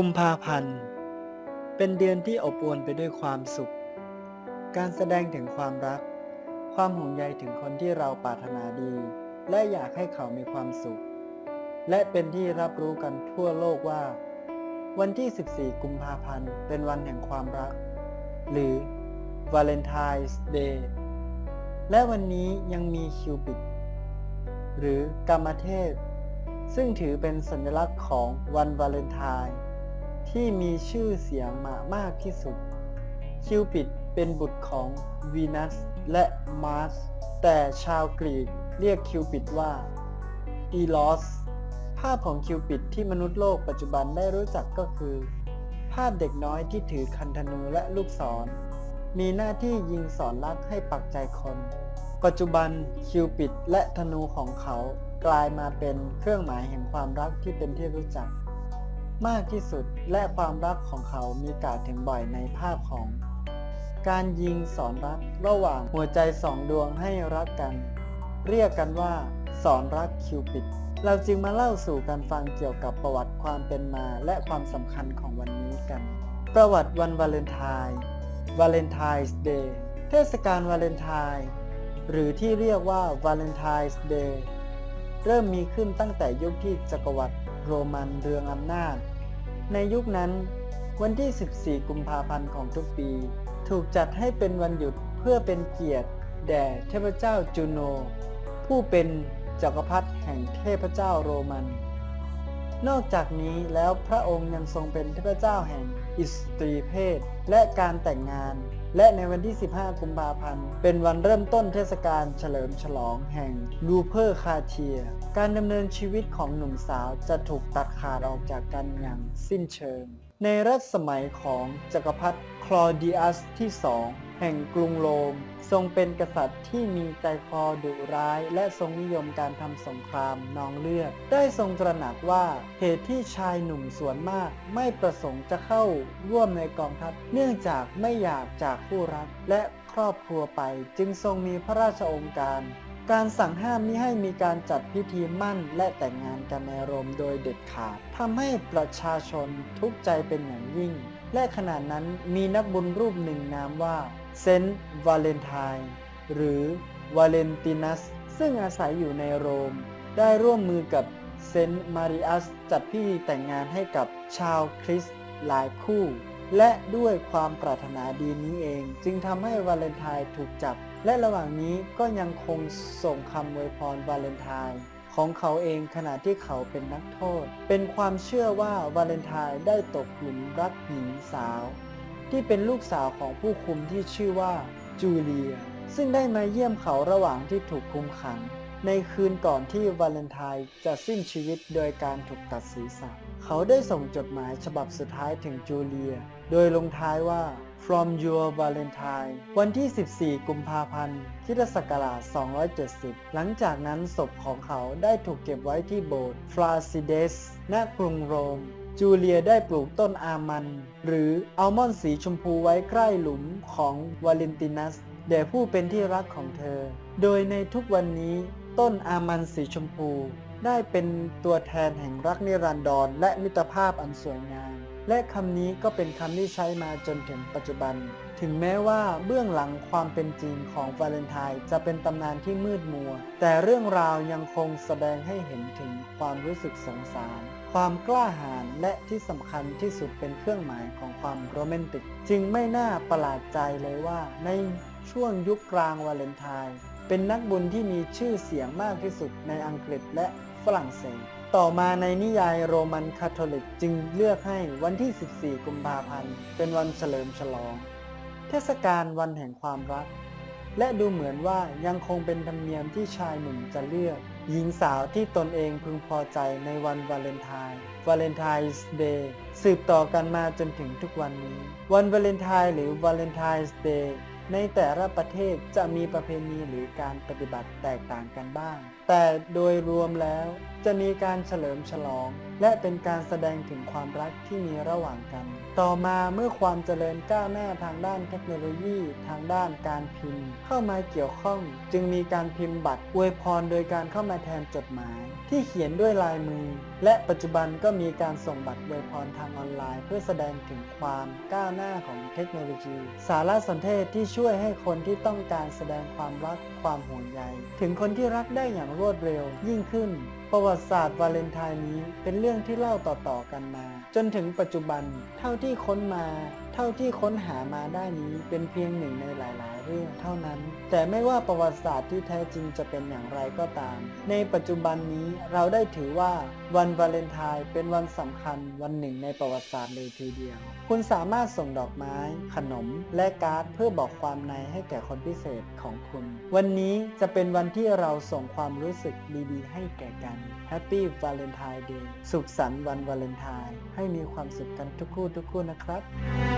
กุมภาพันธ์ เป็นเดือนที่อบอวลไปด้วยความสุข การแสดงถึงความรัก ความห่วงใยถึงคนที่เราปรารถนาดี และอยากให้เขามีความสุข และเป็นที่รับรู้กันทั่วโลกว่า วันที่ 14 กุมภาพันธ์เป็นวันแห่งความรัก หรือ Valentine's Day และวันนี้ยังมีคิวปิด หรือกรรมเทพ ซึ่งถือเป็นสัญลักษณ์ของวันวาเลนไทน์ ที่มีชื่อเสียงมามากที่สุด คิวปิดเป็นบุตรของวีนัสและมาร์สแต่ชาวกรีกเรียกคิวปิดว่าอีลอสภาพของคิวปิดที่มนุษย์โลกปัจจุบันได้รู้จักก็คือ ภาพเด็กน้อยที่ถือคันธนูและลูกศร มีหน้าที่ยิงสอนรักให้ปักใจคน ปัจจุบันคิวปิดและธนูของเขากลายมาเป็นเครื่องหมายแห่งความรักที่เป็นที่รู้จัก มากที่สุดและความรักของเขามีกาวถึงบ่อยในภาพของ การยิงสอนรักระหว่างหัวใจสองดวงให้รักกัน เรียกกันว่า สอนรักคิวปิด เราจึงมาเล่าสู่กันฟังเกี่ยวกับประวัติความเป็นมาและความสำคัญของวันนี้กัน ประวัติวันวาเลนไทน์วาเลนไทน์เดย์เทศกาลวาเลนไทน์หรือที่เรียกว่า Valentine's Day เริ่มมีขึ้นตั้งแต่ยุคที่จักรวรรดิ โรมันเรืองอำนาจ ในยุคนั้น วันที่ 14 กุมภาพันธ์ของทุกปี ถูกจัดให้เป็นวันหยุดเพื่อเป็นเกียรติแด่เทพเจ้าจูโน ผู้เป็นจักรพรรดิแห่งเทพเจ้าโรมัน นอกจากนี้แล้วพระองค์ยังทรงเป็นเทพเจ้าแห่งอิสตรีเพศ และการแต่งงาน และในวันที่ 15 กุมภาพันธ์ เป็นวันเริ่มต้นเทศกาลเฉลิมฉลองแห่งลูเพอร์คาเทีย การดำเนินชีวิตของหนุ่มสาวจะถูกตัดขาดออกจากกันอย่างสิ้นเชิง ในรัชสมัยของจักรพรรดิคลอดิอัสที่สองแห่งกรุงโรม ทรงเป็นกษัตริย์ที่มีใจคอดุร้าย และทรงนิยมการทำสงครามนองเลือด ได้ทรงตระหนักว่าเหตุที่ชายหนุ่มส่วนมาก ไม่ประสงค์จะเข้าร่วมในกองทัพ เนื่องจากไม่อยากจากคู่รัก และ ครอบครัวไป จึงทรงมีพระราชองการ การสั่งห้ามมิให้มีการจัดพิธีมั่นและแต่งงานกันในโรมโดยเด็ดขาดทำให้ประชาชนทุกข์ใจเป็นอย่างยิ่ง และขณะนั้นมีนักบุญรูปหนึ่งนามว่าเซนต์วาเลนไทน์หรือวาเลนตินัส ซึ่งอาศัยอยู่ในโรม ได้ร่วมมือกับเซนต์มาริอัสจัดพิธีแต่งงานให้กับชาวคริสต์หลายคู่ และด้วยความปรารถนาดีนี้เอง จึงทำให้วาเลนไทน์ถูกจับ และระหว่างนี้ก็ยังคงส่งคำอวยพรวาเลนไทน์ของเขาเองขณะที่เขาเป็นนักโทษ เป็นความเชื่อว่าวาเลนไทน์ได้ตกหลุมรักหญิงสาว ที่เป็นลูกสาวของผู้คุมที่ชื่อว่าจูเลีย ซึ่งได้มาเยี่ยมเขาระหว่างที่ถูกคุมขัง ในคืนก่อนที่วาเลนไทน์จะสิ้นชีวิตโดยการถูกตัดศีรษะ เขาได้ส่งจดหมายฉบับสุดท้ายถึงจูเลีย โดยลงท้ายว่า from your valentine วันที่ 14 กุมภาพันธ์คิศักราช 270 หลังจากนั้นศพของเขาได้ถูกเก็บไว้ที่โบสถ์ฟลาซิเดส ณ กรุงโรม จูเลียได้ปลูกต้นอามัน หรืออัลมอนด์สีชมพูไว้ใกล้หลุมของวาเลนตินัสแด่ผู้เป็นที่รักของเธอ โดยในทุกวันนี้ต้นอามันสีชมพู ได้เป็นตัวแทนแห่งรักนิรันดรและมิตรภาพอันสวยงาม และคำนี้ก็เป็นคำที่ใช้มาจนถึงปัจจุบัน ถึงแม้ว่าเบื้องหลังความเป็นจริงของวาเลนไทน์จะเป็นตำนานที่มืดมัว แต่เรื่องราวยังคงแสดงให้เห็นถึงความรู้สึกสงสาร ความกล้าหาญและที่สำคัญที่สุดเป็นเครื่องหมายของความโรแมนติก จึงไม่น่าประหลาดใจเลยว่า ในช่วงยุคกลางวาเลนไทน์เป็นนักบุญที่มีชื่อเสียงมากที่สุดในอังกฤษและ ฝรั่งเศส ต่อมาในนิยายโรมันคาทอลิกจึงเลือกให้วันที่ 14 กุมภาพันธ์ เป็นวันเฉลิมฉลอง เทศกาลวันแห่งความรัก และดูเหมือนว่ายังคงเป็นธรรมเนียมที่ชายหนุ่มจะเลือก หญิงสาวที่ตนเองพึงพอใจในวันวาเลนไทน์วาเลนไทน์เดย์สืบต่อกันมาจนถึงทุกวันนี้ วันวาเลนไทน์หรือวาเลนไทน์เดย์ ในแต่ละประเทศจะมีประเพณีหรือการปฏิบัติแตกต่างกันบ้าง แต่โดยรวมแล้วจะมีการเฉลิมฉลอง และเป็นการแสดงถึงความรักที่มีระหว่างกัน ต่อมาเมื่อความเจริญก้าวหน้าทางด้านเทคโนโลยี ทางด้านการพิมพ์ เข้ามาเกี่ยวข้อง จึงมีการพิมพ์บัตรอวยพรโดยการเข้ามาแทนจดหมาย ที่เขียนด้วยลายมือ และปัจจุบันก็มีการส่งบัตรอวยพรทางออนไลน์ เพื่อแสดงถึงความก้าวหน้าของเทคโนโลยี สารสนเทศที่ช่วยให้คนที่ต้องการแสดงความรักความห่วงใย ถึงคนที่รักได้อย่างรวดเร็วยิ่งขึ้น ประวัติศาสตร์วาเลนไทน์นี้เป็นเรื่องที่เล่าต่อๆกันมา จนถึงปัจจุบันเท่าที่ค้นมา เท่าที่ค้นหามาได้นี้เป็นเพียงหนึ่งในหลาย ๆ เรื่องเท่านั้น แต่ไม่ว่าประวัติศาสตร์ที่แท้จริงจะเป็นอย่างไรก็ตาม ในปัจจุบันนี้เราได้ถือว่าวันวาเลนไทน์เป็นวันสำคัญวันหนึ่งในประวัติศาสตร์เลยทีเดียว คุณสามารถส่งดอกไม้ ขนม และการ์ดเพื่อบอกความในให้แก่คนพิเศษของคุณ วันนี้จะเป็นวันที่เราส่งความรู้สึกดีๆ ให้แก่กัน Happy Valentine Day สุขสันต์วันวาเลนไทน์ให้มีความสุขกันทุกคู่ทุกคู่นะครับ